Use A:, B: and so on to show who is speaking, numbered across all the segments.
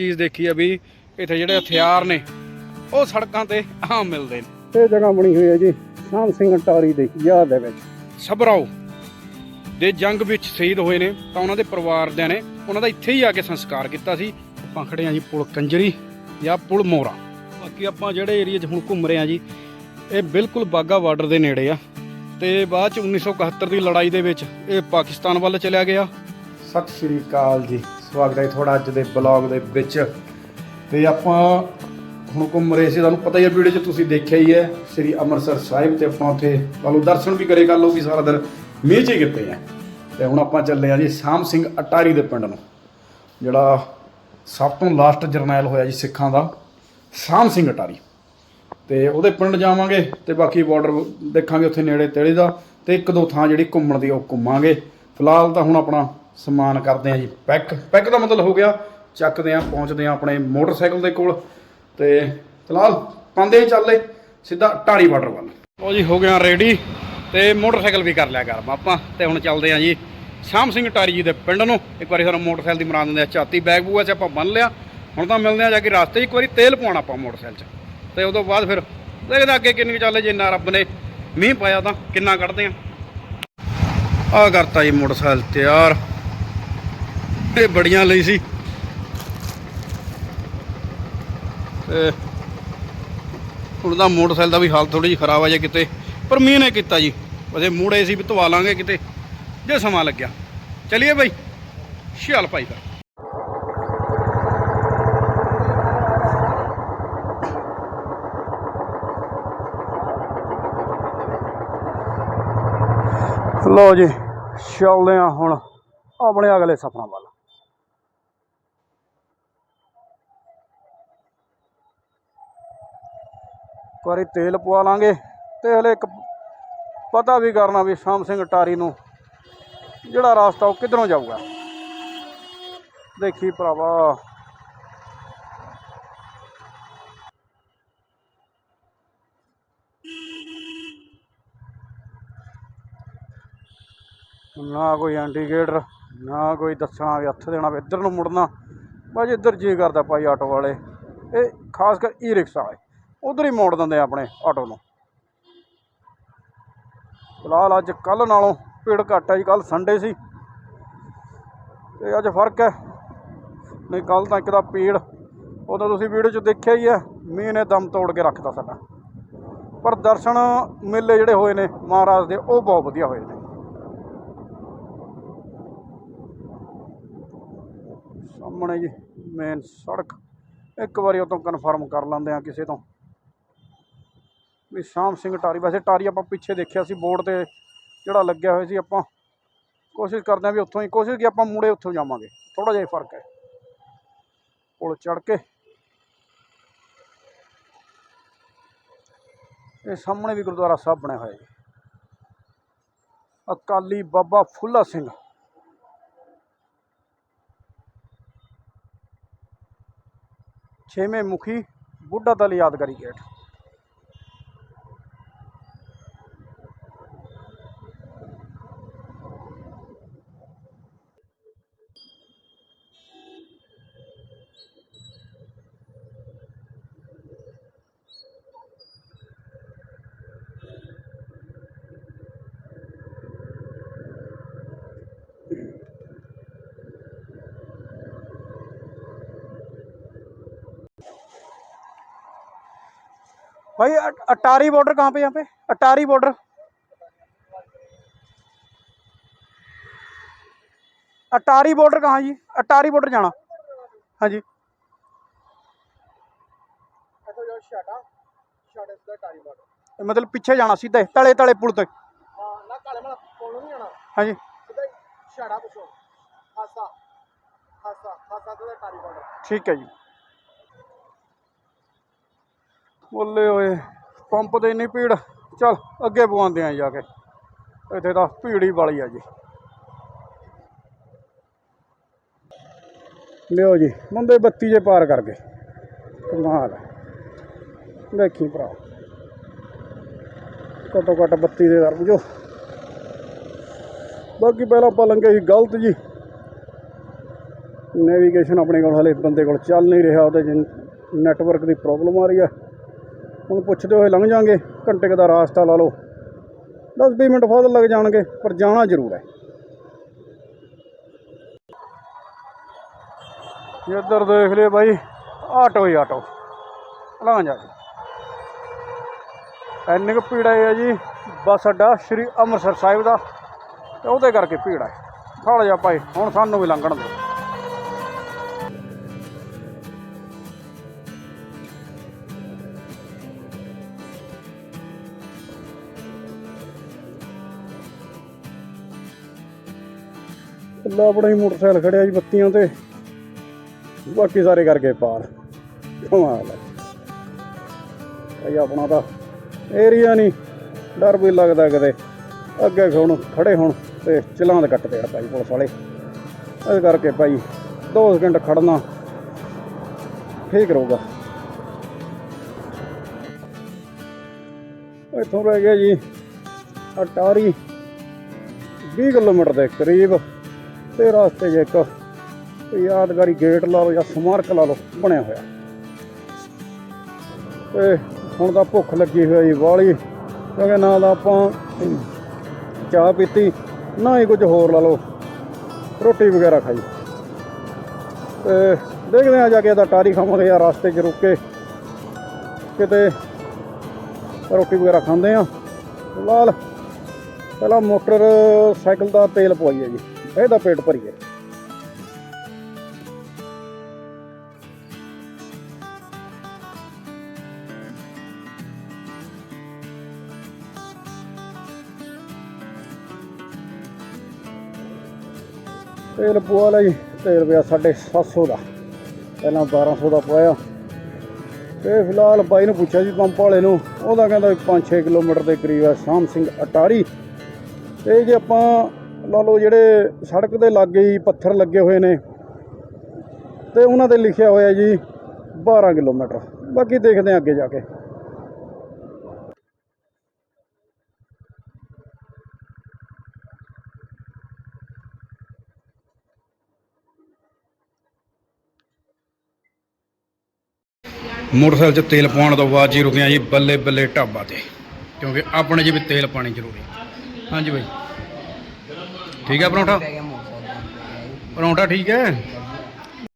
A: ਚੀਜ਼ ਦੇਖੀ ਆ ਵੀ ਇੱਥੇ ਜਿਹੜੇ ਹਥਿਆਰ ਨੇ ਉਹ ਸੜਕਾਂ ਤੇ ਆਮ ਮਿਲਦੇ ਨੇ।
B: ਇਹ ਜਗ੍ਹਾ ਬਣੀ ਹੋਈ ਹੈ ਜੀ ਸ਼ਾਮ ਸਿੰਘ ਟਾਰੀ ਦੀ ਯਾਦ ਦੇ ਵਿੱਚ।
A: ਸਬਰਾਓ ਦੇ ਜੰਗ ਵਿੱਚ ਸ਼ਹੀਦ ਹੋਏ ਨੇ ਤਾਂ ਉਹਨਾਂ ਦੇ ਪਰਿਵਾਰਦਿਆਂ ਨੇ ਉਹਨਾਂ ਦਾ ਇੱਥੇ ਹੀ ਆ ਕੇ ਸੰਸਕਾਰ ਕੀਤਾ ਸੀ। ਆਪਾਂ ਖੜੇ ਆ ਜੀ ਪੁਲ ਕੰਜਰੀ ਜਾਂ ਪੁਲ ਮੋਰਾ ਬਾਕੀ ਆਪਾਂ ਜਿਹੜੇ ਏਰੀਆ 'ਚ ਹੁਣ ਘੁੰਮ ਰਹੇ ਆ ਜੀ ਇਹ ਬਿਲਕੁਲ ਬਾਗਾ ਬਾਰਡਰ ਦੇ ਨੇੜੇ ਆ। ਤੇ ਬਾਅਦ ਚ 1971 ਦੀ ਲੜਾਈ ਦੇ ਵਿੱਚ ਇਹ ਪਾਕਿਸਤਾਨ ਵੱਲ ਚਲਿਆ ਗਿਆ।
B: ਸਤਿ ਸ਼੍ਰੀ ਅਕਾਲ ਜੀ। ਸਵਾਗਤ ਹੈ ਤੁਹਾਡਾ ਅੱਜ ਦੇ ਬਲੌਗ ਦੇ ਵਿੱਚ। ਤੇ ਆਪਾਂ ਹੁਣ ਘੁੰਮ ਰਹੇ ਸੀ, ਤੁਹਾਨੂੰ ਪਤਾ ਹੀ ਹੈ ਵੀਡੀਓ 'ਚ ਤੁਸੀਂ ਦੇਖਿਆ ਹੀ ਹੈ, ਸ੍ਰੀ ਅੰਮ੍ਰਿਤਸਰ ਸਾਹਿਬ ਤੇ ਆਪਾਂ ਉੱਥੇ ਤੁਹਾਨੂੰ ਦਰਸ਼ਨ ਵੀ ਕਰੇ ਕਰ ਲਓ ਵੀ ਸਾਰਾ ਦਿਨ ਮੀਂਹ 'ਚ ਹੀ ਕੀਤੇ ਆ। ਤੇ ਹੁਣ ਆਪਾਂ ਚੱਲੇ ਆ ਜੀ ਸ਼ਾਮ ਸਿੰਘ ਅਟਾਰੀ ਦੇ ਪਿੰਡ ਨੂੰ, ਜਿਹੜਾ ਸਭ ਤੋਂ ਲਾਸਟ ਜਰਨੈਲ ਹੋਇਆ ਜੀ ਸਿੱਖਾਂ ਦਾ, ਸ਼ਾਮ ਸਿੰਘ ਅਟਾਰੀ। ਤੇ ਉਹਦੇ ਪਿੰਡ ਜਾਵਾਂਗੇ ਤੇ ਬਾਕੀ ਬਾਰਡਰ ਦੇਖਾਂਗੇ ਉੱਥੇ ਨੇੜੇ ਤੇੜੇ ਦਾ, ਤੇ ਇੱਕ ਦੋ ਥਾਂ ਜਿਹੜੀ ਘੁੰਮਣ ਦੀ ਉਹ ਘੁੰਮਾਂਗੇ। ਫਿਲਹਾਲ ਤਾਂ ਹੁਣ ਆਪਣਾ ਸਮਾਨ ਕਰਦੇ ਆ ਜੀ। ਪੈਕ ਪੈਕ ਦਾ ਮਤਲਬ ਹੋ ਗਿਆ। ਚੱਕਦੇ ਆ ਪਹੁੰਚਦੇ ਆ ਆਪਣੇ ਮੋਟਰਸਾਈਕਲ ਦੇ ਕੋਲ। ਤੇ ਫਿਲਹਾਲ ਪਾਉਂਦੇ ਹੀ ਚੱਲੇ ਸਿੱਧਾ ਟਾਰੀ ਬਾਰਡਰ ਵੱਲ।
A: ਉਹ ਜੀ, ਹੋ ਗਿਆ ਰੈਡੀ ਤੇ ਮੋਟਰਸਾਈਕਲ ਵੀ ਕਰ ਲਿਆ ਗਰਮ ਆਪਾਂ। ਤੇ ਹੁਣ ਚੱਲਦੇ ਆਂ ਜੀ। ਸ਼ਾਮ ਸਿੰਘ ਟਾਰੀ ਜੀ ਦੇ ਪਿੰਡ ਨੂੰ। ਇੱਕ ਵਾਰੀ ਸਾਨੂੰ ਮੋਟਰਸਾਈਕਲ ਦੀ ਮਰਾ ਦਿੰਦੇ ਆ ਝਾਤੀ ਬੈਗ ਬੂਆ ਚ ਆਪਾਂ ਬੰਨ ਲਿਆ। ਹੁਣ ਤਾਂ ਮਿਲਦੇ ਆ ਜਾ ਕੇ ਰਸਤੇ 'ਚ। ਇੱਕ ਵਾਰੀ ਤੇਲ ਪਾਉਣਾ ਆਪਾਂ ਮੋਟਰਸਾਈਕਲ 'ਚ। ਤੇ ਉਦੋਂ ਬਾਅਦ ਫਿਰ ਦੇਖਦੇ ਅੱਗੇ ਕਿੰਨੀ ਕੁ ਚੱਲੇ ਜੇ ਨਾ ਰੱਬ ਨੇ ਮੀਂਹ ਪਾਇਆ ਤਾਂ ਕਿੰਨਾ ਕੱਢਦੇ ਆ ਆ ਕਰਤਾ ਜੀ ਮੋਟਰਸਾਈਕਲ ਤਿਆਰ। ਇਹ ਬੜੀਆਂ ਲਈ ਸੀ। ਤੇ ਹੁਣ ਤਾਂ ਮੋਟਰਸਾਈਕਲ ਦਾ ਵੀ ਹਾਲ ਥੋੜੀ ਜਿਹੀ ਖਰਾਬ ਆ ਜੇ ਕਿਤੇ, ਪਰ ਮੀਂਹ ਨੇ ਕੀਤਾ ਜੀ। ਵੈਸੇ ਮੂੜੇ ਸੀ ਵੀ ਧਵਾ ਲਾਂਗੇ ਕਿਤੇ, ਜੇ ਸਮਾਂ ਲੱਗਿਆ। ਚਲਿਏ ਬਾਈ, ਸ਼ਿਆਲ ਭਾਈ ਦਾ।
B: ਲਓ ਜੀ, ਚੱਲਦੇ ਆ ਹੁਣ ਆਪਣੇ ਅਗਲੇ ਸਫਰਾਂ ਵੱਲ। ਇੱਕ ਵਾਰੀ ਤੇਲ ਪਵਾ ਲਾਂਗੇ। ਤੇ ਹਲੇ ਇੱਕ ਪਤਾ ਵੀ ਕਰਨਾ ਵੀ ਸ਼ਾਮ ਸਿੰਘ ਟਾਰੀ ਨੂੰ ਜਿਹੜਾ ਰਸਤਾ ਉਹ ਕਿੱਧਰੋਂ ਜਾਊਗਾ। ਦੇਖੀ ਭਰਾਵਾ। ਨਾ ਕੋਈ ਇੰਡੀਕੇਟਰ, ਨਾ ਕੋਈ ਦੱਸਣਾ ਵੀ ਹੱਥ ਦੇਣਾ ਵੀ ਇੱਧਰ ਨੂੰ ਮੁੜਨਾ। ਬਸ ਇੱਧਰ ਜੀ ਕਰਦਾ ਭਾਈ ਆਟੋ ਵਾਲੇ। ਇਹ ਖਾਸ ਕਰ ਈ ਰਿਕਸ਼ਾ ਵਾਲੇ। ਉਧਰ ਹੀ ਮੋੜ ਦਿੰਦੇ ਆ ਆਪਣੇ ਆਟੋ ਨੂੰ। ਫਿਲਹਾਲ ਅੱਜ ਕੱਲ ਨਾਲੋਂ ਭੀੜ ਘੱਟ ਹੈ ਜੀ ਕੱਲ ਸੰਡੇ ਸੀ। ਤੇ ਅੱਜ ਫ਼ਰਕ ਹੈ। ਨਹੀਂ ਕੱਲ ਤਾਂ ਇੱਕ ਦਾ ਭੀੜ ਉਦੋਂ ਤੁਸੀਂ ਵੀਡੀਓ 'ਚ ਦੇਖਿਆ ਹੀ ਹੈ, ਮੀਂਹ ਨੇ ਦਮ ਤੋੜ ਕੇ ਰੱਖਤਾ ਸਾਡਾ। ਪਰ ਦਰਸ਼ਨ ਮੇਲੇ ਜਿਹੜੇ ਹੋਏ ਨੇ ਮਹਾਰਾਜ ਦੇ, ਉਹ ਬਹੁਤ ਵਧੀਆ ਹੋਏ ਨੇ। ਸਾਹਮਣੇ ਜੀ ਮੇਨ ਸੜਕ। ਇੱਕ ਵਾਰੀ ਉਹ ਤੋਂ ਕਨਫਰਮ ਕਰ ਲੈਂਦੇ ਆ ਕਿਸੇ ਤੋਂ। ਵੀ ਸ਼ਾਮ ਸਿੰਘ ਟਾਰੀ ਵੈਸੇ ਟਾਰੀ ਆਪਾਂ ਪਿੱਛੇ ਦੇਖਿਆ ਸੀ, ਬੋਰਡ ਤੇ ਜਿਹੜਾ ਲੱਗਿਆ ਹੋਇਆ ਸੀ ਆਪਾਂ। ਕੋਸ਼ਿਸ਼ ਕਰਦੇ ਆ ਵੀ ਉੱਥੋਂ ਹੀ, ਕੋਸ਼ਿਸ਼ ਕੀ ਆਪਾਂ ਮੁੜੇ ਉੱਥੋਂ ਜਾਵਾਂਗੇ ਥੋੜਾ ਜਿਹਾ ਫ਼ਰਕ ਹੈ। ਪੁਲ ਚੜ ਕੇ। ਇਹ ਸਾਹਮਣੇ ਵੀ ਗੁਰਦੁਆਰਾ ਸਾਹਿਬ ਬਣਿਆ ਹੋਇਆ ਜੀ। ਅਕਾਲੀ ਬਾਬਾ ਫੁੱਲਾ ਸਿੰਘ। ਛੇਵੇਂ ਮੁਖੀ ਬੁੱਢਾ ਦਲ ਯਾਦਗਾਰੀ ਗੇਟ। भाई अट- अटारी बॉर्डर कहाँ पे यहाँ पे अटारी बॉर्डर अटारी बॉर्डर कहाँ जी अटारी बॉर्डर जाना हाँ जी मतलब पीछे जाना सीधे तले तले पुल तक हाँ जी ठीक है जी ਬੋਲੇ ਓਏ, ਪੰਪ ਤੇ ਇੰਨੀ ਭੀੜ, ਚਲ ਅੱਗੇ ਪਵਾਉਂਦੇ ਆ ਜਾ ਕੇ। ਇੱਥੇ ਤਾਂ ਭੀੜ ਹੀ ਵਾਲੀ ਆ ਜੀ। ਲਿਓ ਜੀ ਮੁੰਡੇ ਬੱਤੀ ਜੇ ਪਾਰ ਕਰ ਗਏ। ਕਮਾਲ ਦੇਖੀ ਭਰਾ। ਘੱਟੋ ਘੱਟ ਬੱਤੀ ਦੇ ਦਰ ਜੋ। ਬਾਕੀ ਪਹਿਲਾਂ ਆਪਾਂ ਲੰਘੇ ਸੀ ਗਲਤ ਜੀ। ਨੈਵੀਗੇਸ਼ਨ ਆਪਣੇ ਕੋਲ ਹਲੇ ਬੰਦੇ ਕੋਲ ਚੱਲ ਨਹੀਂ ਰਿਹਾ, ਉਹਦੇ ਨੈਟਵਰਕ ਦੀ ਪ੍ਰੋਬਲਮ ਆ ਰਹੀ ਹੈ ਹੁਣ ਪੁੱਛਦੇ ਹੋਏ ਲੰਘ ਜਾਾਂਗੇ, ਘੰਟੇ ਦਾ ਰਾਸਤਾ ਲਾ ਲਓ। 10-20 ਮਿੰਟ ਬਾਅਦ ਲੱਗ ਜਾਣਗੇ, ਪਰ ਜਾਣਾ ਜ਼ਰੂਰ ਹੈ। ਇੱਧਰ ਦੇਖ ਲਿਓ ਬਾਈ, ਆਟੋ ਹੀ ਆਟੋ। ਲਾਂ ਜਾ ਕੇ। ਇੰਨੀ ਕੁ ਭੀੜ ਹੈ ਜੀ, ਬੱਸ ਅੱਡਾ ਸ਼੍ਰੀ ਅੰਮ੍ਰਿਤਸਰ ਸਾਹਿਬ ਦਾ, ਤੇ ਉਹਦੇ ਕਰਕੇ ਭੀੜ ਹੈ ਥੋੜਾ ਜਿਹਾ ਭਾਈ, ਹੁਣ ਸਾਨੂੰ ਵੀ ਲੰਘਣ ਦਿਓ। ਇਕੱਲਾ ਆਪਣਾ ਹੀ ਮੋਟਰਸਾਈਕਲ ਖੜਿਆ ਜੀ ਬੱਤੀਆਂ ਤੇ। ਬਾਕੀ ਸਾਰੇ ਕਰਕੇ ਪਾਰ। ਕਮਾਲ ਹੈ। ਭਾਈ ਆਪਣਾ ਤਾਂ ਏਰੀਆ ਨਹੀਂ। ਡਰ ਵੀ ਲੱਗਦਾ ਕਦੇ ਅੱਗੇ ਹੁਣ ਖੜੇ ਹੁਣ ਤੇ ਚਲਾਨ ਕੱਟਦੇ ਆ ਭਾਈ ਪੁਲਿਸ ਵਾਲੇ। ਇਸ ਕਰਕੇ ਭਾਈ 2 ਸਕਿੰਟ ਖੜਨਾ ਠੀਕ ਰਹੂਗਾ। ਇੱਥੋਂ ਰਹਿ ਗਿਆ ਜੀ ਅਟਾਰੀ 20 ਕਿਲੋਮੀਟਰ ਦੇ ਕਰੀਬ। ਤੇ ਰਸਤੇ 'ਚ ਇੱਕ ਯਾਦਗਾਰੀ ਗੇਟ ਲਾ ਲਓ ਜਾਂ ਸਮਾਰਕ ਲਾ ਲਓ, ਬਣਿਆ ਹੋਇਆ। ਤੇ ਹੁਣ ਤਾਂ ਭੁੱਖ ਲੱਗੀ ਹੋਈ ਵਾਲੀ। ਕਿਉਂਕਿ ਨਾ ਤਾਂ ਆਪਾਂ ਚਾਹ ਪੀਤੀ, ਨਾ ਹੀ ਕੁਝ ਹੋਰ ਲਾ ਲਓ, ਰੋਟੀ ਵਗੈਰਾ ਖਾਈ। ਤੇ ਦੇਖਦੇ ਆ ਜਾ ਕੇ ਇਹਦਾ ਟਾਰੀ ਖਾਵਾਂਗੇ ਜਾਂ ਰਸਤੇ 'ਚ ਰੁਕ ਕੇ ਕਿਤੇ ਰੋਟੀ ਵਗੈਰਾ ਖਾਂਦੇ ਆ ਲਾਲ ਪਹਿਲਾਂ ਮੋਟਰ ਸਾਈਕਲ ਦਾ ਤੇਲ ਪਵਾਈਏ ਜੀ। ਇਹਦਾ ਪੇਟ ਭਰੀਏ। ਤੇਲ ਪਵਾ ਲਿਆ ਜੀ, ਤੇਲ ਪਿਆ 750 ਦਾ। ਪਹਿਲਾਂ 1200 ਦਾ ਪਵਾਇਆ। ਤੇ ਫਿਲਹਾਲ ਬਾਈ ਨੂੰ ਪੁੱਛਿਆ ਜੀ ਪੰਪ ਵਾਲੇ ਨੂੰ, ਉਹਦਾ ਕਹਿੰਦਾ ਵੀ 5-6 ਕਿਲੋਮੀਟਰ ਦੇ ਕਰੀਬ ਹੈ ਸ਼ਾਮ ਸਿੰਘ ਅਟਾਰੀ। ਤੇ ਜੇ ਆਪਾਂ ਲਾ ਲਓ ਜਿਹੜੇ ਸੜਕ ਦੇ ਲਾਗੇ ਹੀ ਪੱਥਰ ਲੱਗੇ ਹੋਏ ਨੇ ਤੇ ਉਹਨਾਂ ਤੇ ਲਿਖਿਆ ਹੋਇਆ ਜੀ 12 ਕਿਲੋਮੀਟਰ। ਬਾਕੀ ਦੇਖਦੇ ਹਾਂ ਅੱਗੇ ਜਾ ਕੇ।
C: ਮੋਟਰਸਾਈਕਲ 'ਚ ਤੇਲ ਪਾਉਣ ਤੋਂ ਬਾਅਦ ਜੀ ਰੁਕਿਆ ਜੀ ਬੱਲੇ ਬੱਲੇ ਢਾਬਾ ਤੇ, ਕਿਉਂਕਿ ਆਪਣੇ 'ਚ ਵੀ ਤੇਲ ਪਾਣੀ ਜ਼ਰੂਰੀ ਹਾਂਜੀ ਬਾਈ। ਠੀਕ ਹੈ ਪਰੌਂਠਾ? ਪਰੌਂਠਾ ਠੀਕ ਹੈ?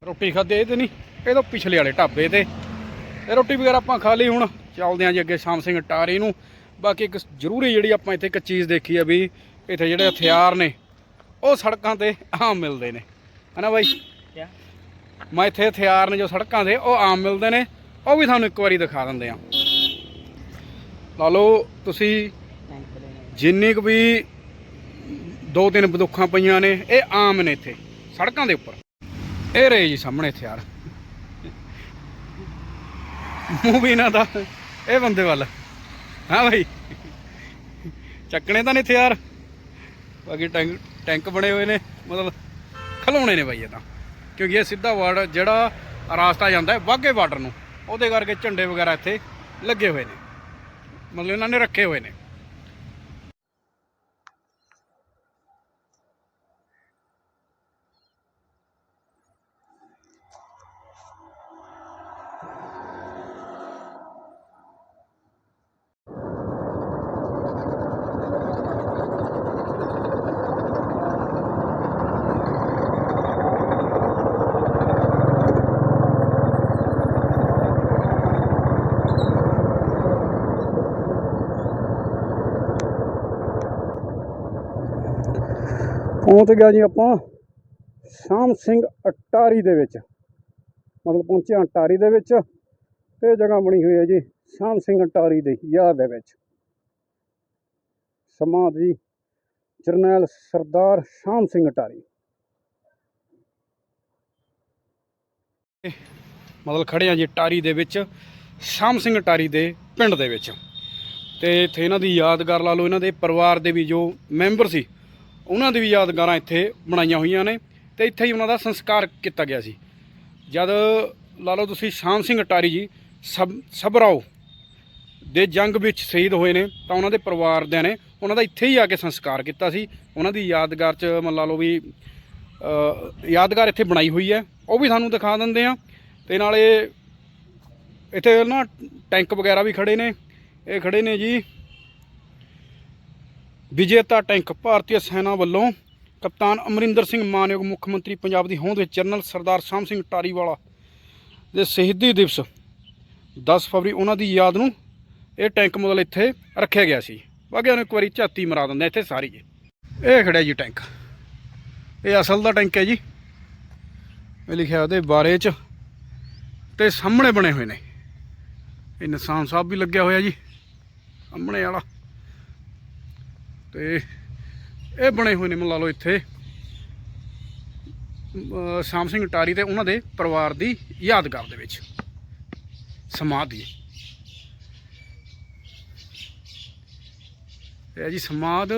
C: ਰੋਟੀ ਖਾਦੇ ਇਹ ਤੇ ਨਹੀਂ ਇਹ ਤਾਂ ਪਿਛਲੇ ਵਾਲੇ ਢਾਬੇ ਤੇ। ਤੇ ਰੋਟੀ ਵਗੈਰਾ ਆਪਾਂ ਖਾ ਲਈ ਹੁਣ। ਚੱਲਦੇ ਆਂ ਜੀ ਅੱਗੇ ਸ਼ਾਮ ਸਿੰਘ ਟਾਰੀ ਨੂੰ। ਬਾਕੀ ਇੱਕ ਜ਼ਰੂਰੀ ਜਿਹੜੀ ਆਪਾਂ ਇੱਥੇ ਇੱਕ ਚੀਜ਼ ਦੇਖੀ ਆ ਵੀ ਇੱਥੇ ਜਿਹੜੇ ਹਥਿਆਰ ਨੇ ਉਹ ਸੜਕਾਂ ਤੇ ਆਮ ਮਿਲਦੇ ਨੇ। ਹਨਾ ਬਾਈ? ਮੈਂ ਇੱਥੇ ਹਥਿਆਰ ਨੇ ਜੋ ਸੜਕਾਂ ਤੇ ਉਹ ਆਮ ਮਿਲਦੇ ਨੇ। ਉਹ ਵੀ ਤੁਹਾਨੂੰ ਇੱਕ ਵਾਰੀ ਦਿਖਾ ਦਿੰਦੇ ਆ। ਲਾ ਲਓ ਤੁਸੀਂ ਜਿੰਨੀ ਕੁ ਵੀ ਦੋ ਤਿੰਨ ਬੰਦੂਕਾਂ ਪਈਆਂ ਨੇ, ਇਹ ਆਮ ਨੇ ਇੱਥੇ, ਸੜਕਾਂ ਦੇ ਉੱਪਰ। ਇਹ ਰਹੇ ਜੀ ਸਾਹਮਣੇ ਹਥਿਆਰ ਮੂੰਹ ਵੀ ਇਹਨਾਂ ਦਾ, ਇਹ ਬੰਦੇ ਵੱਲ। ਹਾਂ ਭਾਈ ਚੱਕਣੇ ਤਾਂ ਨਹੀਂ ਹਥਿਆਰ ਬਾਕੀ ਟੈਂਕ ਟੈਂਕ ਬਣੇ ਹੋਏ ਨੇ, ਮਤਲਬ ਖਲੋਣੇ ਨੇ ਬਾਈ ਇਹ ਤਾਂ। ਕਿਉਂਕਿ ਇਹ ਸਿੱਧਾ ਵਾਰਡ, ਜਿਹੜਾ ਰਾਸਤਾ ਜਾਂਦਾ ਹੈ ਵਾਘੇ ਬਾਰਡਰ ਨੂੰ, ਉਹਦੇ ਕਰਕੇ ਝੰਡੇ ਵਗੈਰਾ ਇੱਥੇ ਲੱਗੇ ਹੋਏ ਨੇ। ਮਤਲਬ ਇਹਨਾਂ ਨੇ ਰੱਖੇ ਹੋਏ ਨੇ।
B: ਪਹੁੰਚ ਗਿਆ ਜੀ ਆਪਾਂ ਸ਼ਾਮ ਸਿੰਘ ਅਟਾਰੀ ਦੇ ਵਿੱਚ। ਮਤਲਬ ਪਹੁੰਚੇ ਅਟਾਰੀ ਦੇ ਵਿੱਚ ਤੇ ਜਗ੍ਹਾ ਬਣੀ ਹੋਈ ਹੈ ਜੀ ਸ਼ਾਮ ਸਿੰਘ ਅਟਾਰੀ ਦੀ ਯਾਦ ਦੇ ਵਿੱਚ। ਸਮਾਧੀ ਜਰਨੈਲ ਸਰਦਾਰ ਸ਼ਾਮ ਸਿੰਘ ਅਟਾਰੀ।
C: ਮਤਲਬ ਖੜੇ ਆ ਜੀ ਟਾਰੀ ਦੇ ਵਿੱਚ, ਸ਼ਾਮ ਸਿੰਘ ਟਾਰੀ ਦੇ ਪਿੰਡ ਦੇ ਵਿੱਚ। ਤੇ ਇੱਥੇ ਇਹਨਾਂ ਦੀ ਯਾਦਗਾਰ ਲਾ ਲਓ, ਇਹਨਾਂ ਦੇ ਪਰਿਵਾਰ ਦੇ ਵੀ ਜੋ ਮੈਂਬਰ ਸੀ ਉਹਨਾਂ ਦੀ ਵੀ ਯਾਦਗਾਰਾਂ ਇੱਥੇ ਬਣਾਈਆਂ ਹੋਈਆਂ ਨੇ ਤੇ ਇੱਥੇ ਹੀ ਉਹਨਾਂ ਦਾ ਸੰਸਕਾਰ ਕੀਤਾ ਗਿਆ ਸੀ। ਜਦ ਲਾ ਲਓ ਤੁਸੀਂ ਸ਼ਾਮ ਸਿੰਘ ਅਟਾਰੀ ਜੀ ਸਬ ਸਬਰਾਓ ਦੇ ਜੰਗ ਵਿੱਚ ਸ਼ਹੀਦ ਹੋਏ ਨੇ ਤਾਂ ਉਹਨਾਂ ਦੇ ਪਰਿਵਾਰ ਦੇ ਨੇ ਉਹਨਾਂ ਦਾ ਇੱਥੇ ਹੀ ਆ ਕੇ ਸੰਸਕਾਰ ਕੀਤਾ ਸੀ। ਉਹਨਾਂ ਦੀ ਯਾਦਗਾਰ 'ਚ ਮੰਨ ਲਾ ਲਓ ਵੀ
B: ਯਾਦਗਾਰ ਇੱਥੇ ਬਣਾਈ ਹੋਈ ਹੈ। ਉਹ ਵੀ ਤੁਹਾਨੂੰ ਦਿਖਾ ਦਿੰਦੇ ਆ ਤੇ ਨਾਲੇ ਇੱਥੇ ਨਾ ਟੈਂਕ ਵਗੈਰਾ ਵੀ ਖੜੇ ਨੇ। ਇਹ ਖੜੇ ਨੇ ਜੀ। ਵਿਜੇਤਾ ਟੈਂਕ ਭਾਰਤੀ ਸੈਨਾ ਵੱਲੋਂ ਕਪਤਾਨ ਅਮਰਿੰਦਰ ਸਿੰਘ ਮਾਨਯੋਗ ਮੁੱਖ ਮੰਤਰੀ ਪੰਜਾਬ ਦੀ ਹੋਂਦ ਵਿੱਚ ਜਨਰਲ ਸਰਦਾਰ ਸ਼ਾਮ ਸਿੰਘ ਟਾਰੀਵਾਲਾ ਦੇ ਸ਼ਹੀਦੀ ਦਿਵਸ 10 ਫਰਵਰੀ ਉਹਨਾਂ ਦੀ ਯਾਦ ਨੂੰ ਇਹ ਟੈਂਕ ਮੁੱਲ ਇੱਥੇ ਰੱਖਿਆ ਗਿਆ ਸੀ। ਬਾਕੀ ਉਹਨੂੰ ਇੱਕ ਵਾਰੀ ਝਾਤੀ ਮਰਾ ਦਿੰਦੇ ਇੱਥੇ ਸਾਰੀ ਜੀ। ਇਹ ਖੜਿਆ ਜੀ ਟੈਂਕ। ਇਹ ਅਸਲ ਦਾ ਟੈਂਕ ਹੈ ਜੀ। ਇਹ ਲਿਖਿਆ ਉਹਦੇ ਬਾਰੇ ਚ ਤੇ ਸਾਹਮਣੇ ਬਣੇ ਹੋਏ ਨੇ। ਇਹ ਨਿਸ਼ਾਨ ਸਾਹਿਬ ਵੀ ਲੱਗਿਆ ਹੋਇਆ ਜੀ। ਸਾਹਮਣੇ ਵਾਲਾ। ਤੇ ਇਹ ਬਣੇ ਹੋਏ ਨੇ ਮੰਨ ਲਾ ਲਓ ਇੱਥੇ। ਸ਼ਾਮ ਸਿੰਘ ਟਾਰੀ ਤੇ ਉਹਨਾਂ ਦੇ ਪਰਿਵਾਰ ਦੀ ਯਾਦਗਾਰ ਦੇ ਵਿੱਚ ਸਮਾਧੀ ਇਹ ਜੀ ਸਮਾਧ,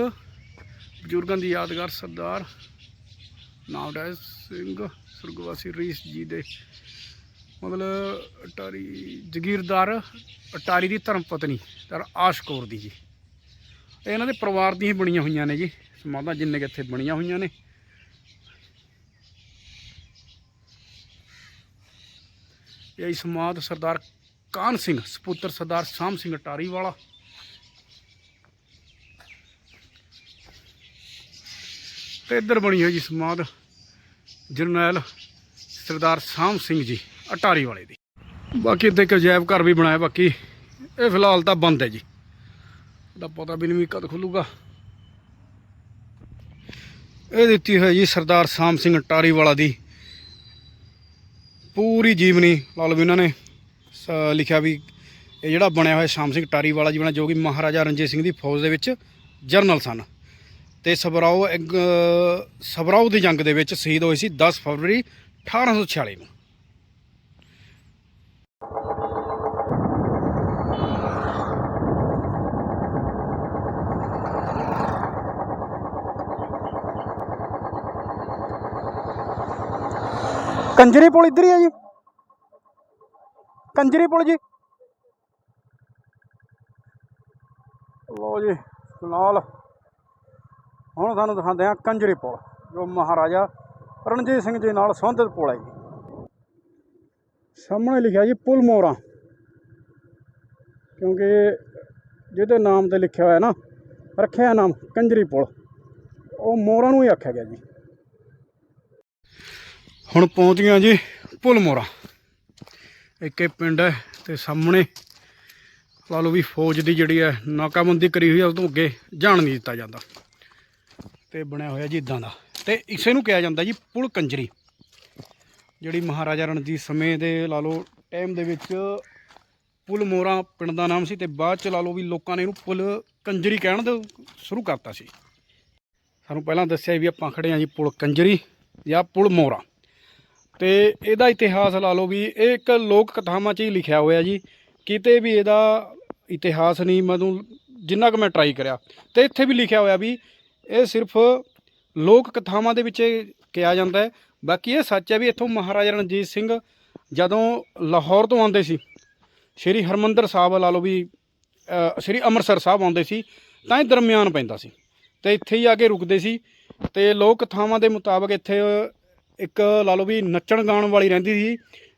B: ਬਜ਼ੁਰਗਾਂ ਦੀ ਯਾਦਗਾਰ ਸਰਦਾਰ ਨਾਮਦਾਸ ਸਿੰਘ, ਸੁਰਗਵਾਸੀ ਰੀਸ ਜੀ ਦੇ ਮਤਲਬ ਅਟਾਰੀ ਜਗੀਰਦਾਰ ਅਟਾਰੀ ਦੀ ਧਰਮ ਪਤਨੀ ਤਰ ਆਸ਼ਕੌਰ ਦੀ ਜੀ। ਇਹ ਇਹਨਾਂ ਦੇ ਪਰਿਵਾਰ ਦੀਆਂ ਹੀ ਬਣੀਆਂ ਹੋਈਆਂ ਨੇ ਜੀ। ਸਮਾਧਾਂ ਜਿੰਨੇ ਕਿ ਇੱਥੇ ਬਣੀਆਂ ਹੋਈਆਂ ਨੇ। ਇਹ ਸਮਾਧ ਸਰਦਾਰ ਕਾਨ ਸਿੰਘ, ਸਪੁੱਤਰ ਸਰਦਾਰ ਸ਼ਾਮ ਸਿੰਘ ਅਟਾਰੀ ਵਾਲਾ ਤੇ ਇੱਧਰ ਬਣੀ ਹੋਈ ਜੀ ਸਮਾਧ ਜਰਨੈਲ ਸਰਦਾਰ ਸ਼ਾਮ ਸਿੰਘ ਜੀ ਅਟਾਰੀ ਵਾਲੇ ਦੀ। ਬਾਕੀ ਇੱਥੇ ਇੱਕ ਅਜਾਇਬ ਘਰ ਵੀ ਬਣਾਇਆ, ਬਾਕੀ ਇਹ ਫਿਲਹਾਲ ਤਾਂ ਬੰਦ ਹੈ ਜੀ। ਦਾ ਪਤਾ ਵੀ ਨਹੀਂ ਕਦ ਖੁੱਲੂਗਾ। ਇਹ ਦਿੱਤੀ ਹੋਈ ਜੀ ਸਰਦਾਰ ਸ਼ਾਮ ਸਿੰਘ ਅਟਾਰੀ ਵਾਲਾ ਦੀ। ਪੂਰੀ ਜੀਵਨੀ ਲਾ ਲਓ ਵੀ ਉਹਨਾਂ ਨੇ, ਸ- ਲਿਖਿਆ ਵੀ ਇਹ ਜਿਹੜਾ ਬਣਿਆ ਹੋਇਆ ਸ਼ਾਮ ਸਿੰਘ ਟਾਰੀ ਵਾਲਾ ਜੀ ਬਣਾ, ਜੋ ਕਿ ਮਹਾਰਾਜਾ ਰਣਜੀਤ ਸਿੰਘ ਦੀ ਫੌਜ ਦੇ ਵਿੱਚ ਜਰਨਲ ਸਨ। ਤੇ ਸਬਰਾਓ ਸਬਰਾਓ ਦੀ ਜੰਗ ਦੇ ਵਿੱਚ ਸ਼ਹੀਦ ਹੋਏ ਸੀ 10 ਫਰਵਰੀ 1846 ਨੂੰ। ਕੰਜਰੀ ਪੁਲ ਇੱਧਰ ਹੀ ਹੈ ਜੀ। ਕੰਜਰੀ ਪੁਲ ਜੀ। ਲੋ ਜੀ, ਫਿਲਹਾਲ ਹੁਣ ਤੁਹਾਨੂੰ ਦਿਖਾਉਂਦੇ ਹਾਂ ਕੰਜਰੀ ਪੁਲ, ਜੋ ਮਹਾਰਾਜਾ ਰਣਜੀਤ ਸਿੰਘ ਜੀ ਨਾਲ ਸੰਬੰਧਿਤ ਪੁਲ ਹੈ ਜੀ। ਸਾਹਮਣੇ ਲਿਖਿਆ ਜੀ ਪੁਲ ਮੋਰਾ, ਕਿਉਂਕਿ ਜਿਹਦੇ ਨਾਮ ਤੇ ਲਿਖਿਆ ਹੋਇਆ ਨਾ, ਰੱਖਿਆ ਨਾਮ ਕੰਜਰੀ ਪੁਲ, ਉਹ ਮੋਰਾ ਨੂੰ ਹੀ ਆਖਿਆ ਗਿਆ ਜੀ। ਹੁਣ ਪਹੁੰਚ ਗਿਆ ਜੀ ਪੁਲ ਮੋਰਾ। ਇੱਕ ਇਹ ਪਿੰਡ ਹੈ ਤੇ ਸਾਹਮਣੇ ਲਾ ਲਓ ਵੀ ਫੌਜ ਦੀ ਜਿਹੜੀ ਹੈ ਨਾਕਾਬੰਦੀ ਕਰੀ ਹੋਈ ਹੈ, ਉਸ ਤੋਂ ਅੱਗੇ ਜਾਣ ਨਹੀਂ ਦਿੱਤਾ ਜਾਂਦਾ। ਤੇ ਬਣਿਆ ਹੋਇਆ ਜੀ ਇਦਾਂ ਦਾ। ਤੇ ਇਸੇ ਨੂੰ ਕਿਹਾ ਜਾਂਦਾ ਜੀ ਪੁਲ ਕੰਜਰੀ। ਜਿਹੜੀ ਮਹਾਰਾਜਾ ਰਣਜੀਤ ਸਮੇਂ ਦੇ ਲਾ ਲਓ ਟਾਈਮ ਦੇ ਵਿੱਚ ਪੁਲ ਮੋਰਾ ਪਿੰਡ ਦਾ ਨਾਮ ਸੀ ਤੇ ਬਾਅਦ ਚ ਲਾ ਲਓ ਵੀ ਲੋਕਾਂ ਨੇ ਇਹਨੂੰ ਪੁਲ ਕੰਜਰੀ ਕਹਿਣ ਦੇ ਸ਼ੁਰੂ ਕਰਤਾ ਸੀ। ਸਾਨੂੰ ਪਹਿਲਾਂ ਦੱਸਿਆ ਵੀ ਆਪਾਂ ਖੜੇ ਹਾਂ ਜੀ ਪੁਲ ਕੰਜਰੀ ਜਾਂ ਪੁਲ ਮੋਰਾ। ਤੇ ਇਹਦਾ ਇਤਿਹਾਸ ਲਾ ਲਓ ਵੀ ਇਹ ਇੱਕ ਲੋਕ ਕਥਾਵਾਂ 'ਚ ਹੀ ਲਿਖਿਆ ਹੋਇਆ ਜੀ। ਕਿਤੇ ਵੀ ਇਹਦਾ ਇਤਿਹਾਸ ਨਹੀਂ ਮੈਨੂੰ ਜਿੰਨਾ ਕੁ ਮੈਂ ਟਰਾਈ ਕਰਿਆ। ਤੇ ਇੱਥੇ ਵੀ ਲਿਖਿਆ ਹੋਇਆ ਵੀ ਇਹ ਸਿਰਫ ਲੋਕ ਕਥਾਵਾਂ ਦੇ ਵਿੱਚ ਕਿਹਾ ਜਾਂਦਾ ਹੈ। ਬਾਕੀ ਇਹ ਸੱਚ ਹੈ ਵੀ ਇੱਥੋਂ ਮਹਾਰਾਜਾ ਰਣਜੀਤ ਸਿੰਘ ਜਦੋਂ ਲਾਹੌਰ ਤੋਂ ਆਉਂਦੇ ਸੀ, ਸ਼੍ਰੀ ਹਰਮੰਦਰ ਸਾਹਿਬ ਲਾ ਲਓ ਵੀ ਸ਼੍ਰੀ ਅੰਮ੍ਰਿਤਸਰ ਸਾਹਿਬ ਆਉਂਦੇ ਸੀ, ਤਾਂ ਇਹ ਦਰਮਿਆਨ ਪੈਂਦਾ ਸੀ। ਤੇ ਇੱਥੇ ਹੀ ਆ ਕੇ ਰੁਕਦੇ ਸੀ। ਤੇ ਲੋਕ ਕਥਾਵਾਂ ਦੇ ਮੁਤਾਬਕ ਇੱਥੇ ਇੱਕ ਲਾ ਲਓ ਵੀ ਨੱਚਣ ਗਾਉਣ ਵਾਲੀ ਰਹਿੰਦੀ ਸੀ,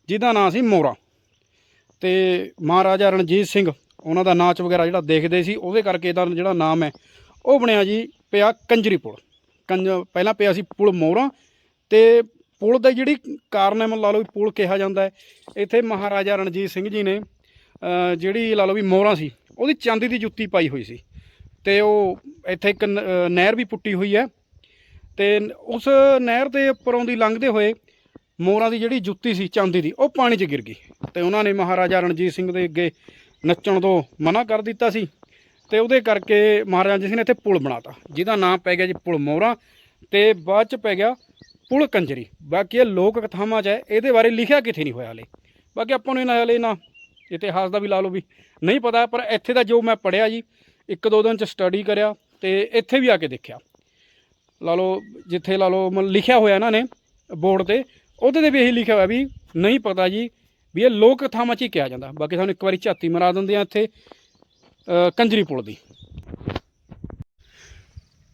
B: ਜਿਹਦਾ ਨਾਂ ਸੀ ਮੋਰਾ। ਤੇ ਮਹਾਰਾਜਾ ਰਣਜੀਤ ਸਿੰਘ, ਉਹਨਾਂ ਦਾ ਨਾਚ ਵਗੈਰਾ ਜਿਹੜਾ ਦੇਖਦੇ ਸੀ, ਉਹਦੇ ਕਰਕੇ ਇਹਦਾ ਜਿਹੜਾ ਨਾਮ ਹੈ, ਉਹ ਬਣਿਆ ਜੀ ਪਿਆ ਕੰਜਰੀ ਪੁਲ। ਕੰਜ, ਪਹਿਲਾਂ ਪਿਆ ਸੀ ਪੁਲ ਮੋਰਾ ਤੇ ਪੁਲ ਦਾ ਜਿਹੜੀ ਕਾਰਨ ਹੈ ਮੰਨ ਲਾ ਲਓ ਵੀ ਪੁਲ ਕਿਹਾ ਜਾਂਦਾ ਹੈ, ਇੱਥੇ ਮਹਾਰਾਜਾ ਰਣਜੀਤ ਸਿੰਘ ਜੀ ਨੇ ਜਿਹੜੀ ਲਾ ਲਓ ਵੀ ਮੋਹਰਾਂ ਸੀ, ਉਹਦੀ ਚਾਂਦੀ ਦੀ ਜੁੱਤੀ ਪਾਈ ਹੋਈ ਸੀ। ਤੇ ਉਹ ਇੱਥੇ ਇੱਕ ਨ- ਨਹਿਰ ਵੀ ਪੁੱਟੀ ਹੋਈ ਹੈ ਤੇ ਉਸ ਨਹਿਰ ਦੇ ਉੱਪਰੋਂ ਦੀ ਲੰਘਦੇ ਹੋਏ ਮੋਰਾਂ ਦੀ ਜਿਹੜੀ ਜੁੱਤੀ ਸੀ, ਚਾਂਦੀ ਦੀ, ਉਹ ਪਾਣੀ 'ਚ ਗਿਰ ਗਈ। ਤੇ ਉਹਨਾਂ ਨੇ ਮਹਾਰਾਜਾ ਰਣਜੀਤ ਸਿੰਘ ਦੇ ਅੱਗੇ ਨੱਚਣ ਤੋਂ ਮਨਾ ਕਰ ਦਿੱਤਾ ਸੀ ਤੇ ਉਹਦੇ ਕਰਕੇ ਮਹਾਰਾਜਾ ਰਣਜੀਤ ਸਿੰਘ ਨੇ ਇੱਥੇ ਪੁਲ ਬਣਾਤਾ, ਜਿਹਦਾ ਨਾਮ ਪੈ ਗਿਆ ਜੀ ਪੁਲ ਮੋਰਾ ਤੇ ਬਾਅਦ 'ਚ ਪੈ ਗਿਆ ਪੁਲ ਕੰਜਰੀ। ਬਾਕੀ ਇਹ ਲੋਕ ਕਥਾਵਾਂ 'ਚ ਹੈ, ਇਹਦੇ ਬਾਰੇ ਲਿਖਿਆ ਕਿਥੇ ਨਹੀਂ ਹੋਇਆ ਹਲੇ। ਬਾਕੀ ਆਪਾਂ ਨੂੰ ਇਹਨਾਂ ਹਲੇ ਨਾ ਇਤਿਹਾਸ ਦਾ ਵੀ ਲਾ ਲਓ ਵੀ ਨਹੀਂ ਪਤਾ, ਪਰ ਇੱਥੇ ਦਾ ਜੋ ਮੈਂ ਪੜਿਆ ਜੀ, ਇੱਕ ਦੋ ਦਿਨ 'ਚ ਸਟੱਡੀ ਕਰਿਆ ਤੇ ਇੱਥੇ ਵੀ ਆ ਕੇ ਦੇਖਿਆ। ਲਾ ਲਓ, ਜਿੱਥੇ ਲਾ ਲਓ, ਮਤਲਬ ਲਿਖਿਆ ਹੋਇਆ ਇਹਨਾਂ ਨੇ ਬੋਰਡ ਤੇ, ਉਹਦੇ ਤੇ ਵੀ ਇਹੀ ਲਿਖਿਆ ਹੋਇਆ ਵੀ ਨਹੀਂ ਪਤਾ ਜੀ ਵੀ ਇਹ ਲੋਕ ਕਥਾਵਾਂ 'ਚ ਹੀ ਕਿਹਾ ਜਾਂਦਾ। ਬਾਕੀ ਸਾਨੂੰ ਇੱਕ ਵਾਰੀ ਝਾਤੀ ਮਰਾ ਦਿੰਦੇ ਆ ਇੱਥੇ ਕੰਜਰੀ ਪੁਲ ਦੀ।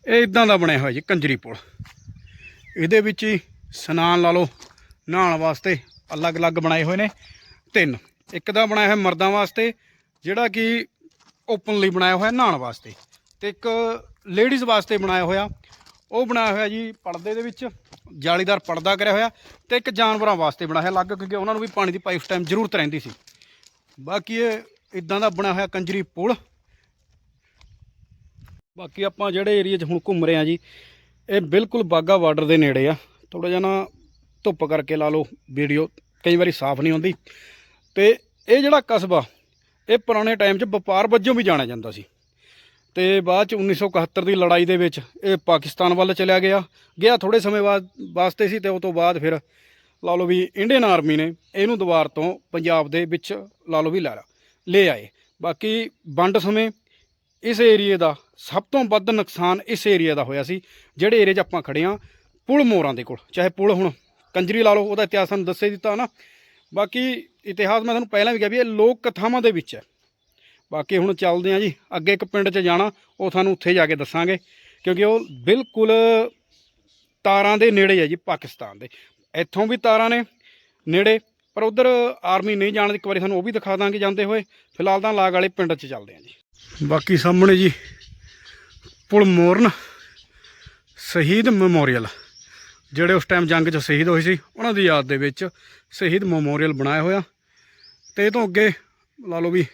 B: ਇਹ ਇਦਾਂ ਦਾ ਬਣਿਆ ਹੋਇਆ ਜੀ, ਕੰਜਰੀ ਪੁਲ। ਇਹਦੇ ਵਿੱਚ ਹੀ ਸਨਾਨ ਲਾ ਲਓ, ਨਹਾਉਣ ਵਾਸਤੇ ਅਲੱਗ-ਅਲੱਗ ਬਣਾਏ ਹੋਏ ਨੇ, ਤਿੰਨ। ਇੱਕ ਦਾ ਬਣਾਇਆ ਹੋਇਆ ਮਰਦਾਂ ਵਾਸਤੇ, ਜਿਹੜਾ ਕਿ ਓਪਨਲੀ ਬਣਾਇਆ ਹੋਇਆ ਨਹਾਉਣ ਵਾਸਤੇ। ਤੇ ਇੱਕ ਲੇਡੀਜ਼ ਵਾਸਤੇ ਬਣਾਇਆ ਹੋਇਆ ਉਹ ਬਣਾਇਆ ਹੋਇਆ ਜੀ ਪਰਦੇ ਦੇ ਵਿੱਚ, ਜਾਲੀਦਾਰ ਪਰਦਾ ਕਰਿਆ ਹੋਇਆ ਤੇ ਇੱਕ ਜਾਨਵਰਾਂ ਵਾਸਤੇ ਬਣਾਇਆ ਅਲੱਗ, ਕਿਉਂਕਿ ਉਹਨਾਂ ਨੂੰ ਵੀ ਪਾਣੀ ਦੀ ਪਾਈਪ ਟਾਈਮ ਜ਼ਰੂਰਤ ਰਹਿੰਦੀ ਸੀ। ਬਾਕੀ ਇਹ ਇਦਾਂ ਦਾ ਬਣਿਆ ਹੋਇਆ ਕੰਜਰੀ ਪੁਲ। ਬਾਕੀ ਆਪਾਂ ਜਿਹੜੇ ਏਰੀਆ 'ਚ ਹੁਣ ਘੁੰਮ ਰਹੇ ਆ ਜੀ, ਇਹ ਬਿਲਕੁਲ ਬਾਗਾ ਬਾਰਡਰ ਦੇ ਨੇੜੇ ਆ। ਥੋੜਾ ਜਿਹਾ ਨਾ ਧੁੱਪ ਕਰਕੇ ਲਾ ਲਓ ਵੀਡੀਓ, ਕਈ ਵਾਰੀ ਸਾਫ਼ ਨਹੀਂ ਹੁੰਦੀ। ਤੇ ਇਹ ਜਿਹੜਾ ਕਸਬਾ, ਇਹ ਪੁਰਾਣੇ ਟਾਈਮ 'ਚ ਵਪਾਰ ਵਜੋਂ ਵੀ ਜਾਣਿਆ ਜਾਂਦਾ ਸੀ। ਤੇ ਬਾਅਦ 'ਚ 1971 ਦੀ ਲੜਾਈ ਦੇ ਵਿੱਚ ਇਹ ਪਾਕਿਸਤਾਨ ਵੱਲ ਚਲਿਆ ਗਿਆ। ਗਿਆ ਥੋੜੇ ਸਮੇਂ ਬਾਅਦ, ਵਾਸਤੇ ਸੀ ਤੇ ਉਸ ਤੋਂ ਬਾਅਦ ਫਿਰ ਲਾ ਲਓ ਵੀ ਇੰਡੀਅਨ ਆਰਮੀ ਨੇ ਇਹਨੂੰ ਦੁਬਾਰ ਤੋਂ ਪੰਜਾਬ ਦੇ ਵਿੱਚ ਲਾ ਲਓ ਵੀ ਲੈ ਲੈ ਆਏ। ਬਾਕੀ ਵੰਡ ਸਮੇਂ ਇਸ ਏਰੀਏ ਦਾ ਸਭ ਤੋਂ ਵੱਧ ਨੁਕਸਾਨ ਇਸ ਏਰੀਏ ਦਾ ਹੋਇਆ ਸੀ, ਜਿਹੜੇ ਏਰੀਏ 'ਚ ਆਪਾਂ ਖੜੇ ਆ ਪੁਲ ਮੋਰਾਂ ਦੇ ਕੋਲ, ਚਾਹੇ ਪੁਲ ਹੁਣ ਕੰਜਰੀ ਲਾ ਲਓ, ਉਹਦਾ ਇਤਿਹਾਸ ਸਾਨੂੰ ਦੱਸੇ ਦਿੱਤਾ ਨਾ। ਬਾਕੀ ਇਤਿਹਾਸ ਮੈਂ ਤੁਹਾਨੂੰ ਪਹਿਲਾਂ ਵੀ ਕਿਹਾ ਵੀ ਇਹ ਲੋਕ ਕਥਾਵਾਂ ਦੇ ਵਿੱਚ ਹੈ। ਬਾਕੀ ਹੁਣ ਚੱਲਦੇ ਆ ਜੀ, ਅੱਗੇ ਇੱਕ ਪਿੰਡ 'ਚ ਜਾਣਾ, ਉਹ ਤੁਹਾਨੂੰ ਉੱਥੇ ਜਾ ਕੇ ਦੱਸਾਂਗੇ, ਕਿਉਂਕਿ ਉਹ ਬਿਲਕੁਲ ਤਾਰਾਂ ਦੇ ਨੇੜੇ ਹੈ ਜੀ, ਪਾਕਿਸਤਾਨ ਦੇ। ਇੱਥੋਂ ਵੀ ਤਾਰਾਂ ਨੇ ਨੇੜੇ, ਪਰ ਉਧਰ ਆਰਮੀ ਨਹੀਂ ਜਾਣ ਦੀ ਇੱਕ ਵਾਰੀ ਤੁਹਾਨੂੰ ਉਹ ਵੀ ਦਿਖਾ ਦਾਂਗੇ ਜਾਂਦੇ ਹੋਏ। ਫਿਲਹਾਲ ਤਾਂ ਲਾਗ ਵਾਲੇ ਪਿੰਡ 'ਚ ਚੱਲਦੇ ਆ ਜੀ। ਬਾਕੀ ਸਾਹਮਣੇ ਜੀ ਪੁਲ ਮੋਰਨ ਸ਼ਹੀਦ ਮੈਮੋਰੀਅਲ, ਜਿਹੜੇ ਉਸ ਟਾਈਮ ਜੰਗ 'ਚ ਸ਼ਹੀਦ ਹੋਏ ਸੀ, ਉਹਨਾਂ ਦੀ ਯਾਦ ਦੇ ਵਿੱਚ ਸ਼ਹੀਦ ਮੈਮੋਰੀਅਲ ਬਣਾਇਆ ਹੋਇਆ। ਤੇ ਇਹ ਤੋਂ ਅੱਗੇ, ਲਾ ਲਓ ਵੀ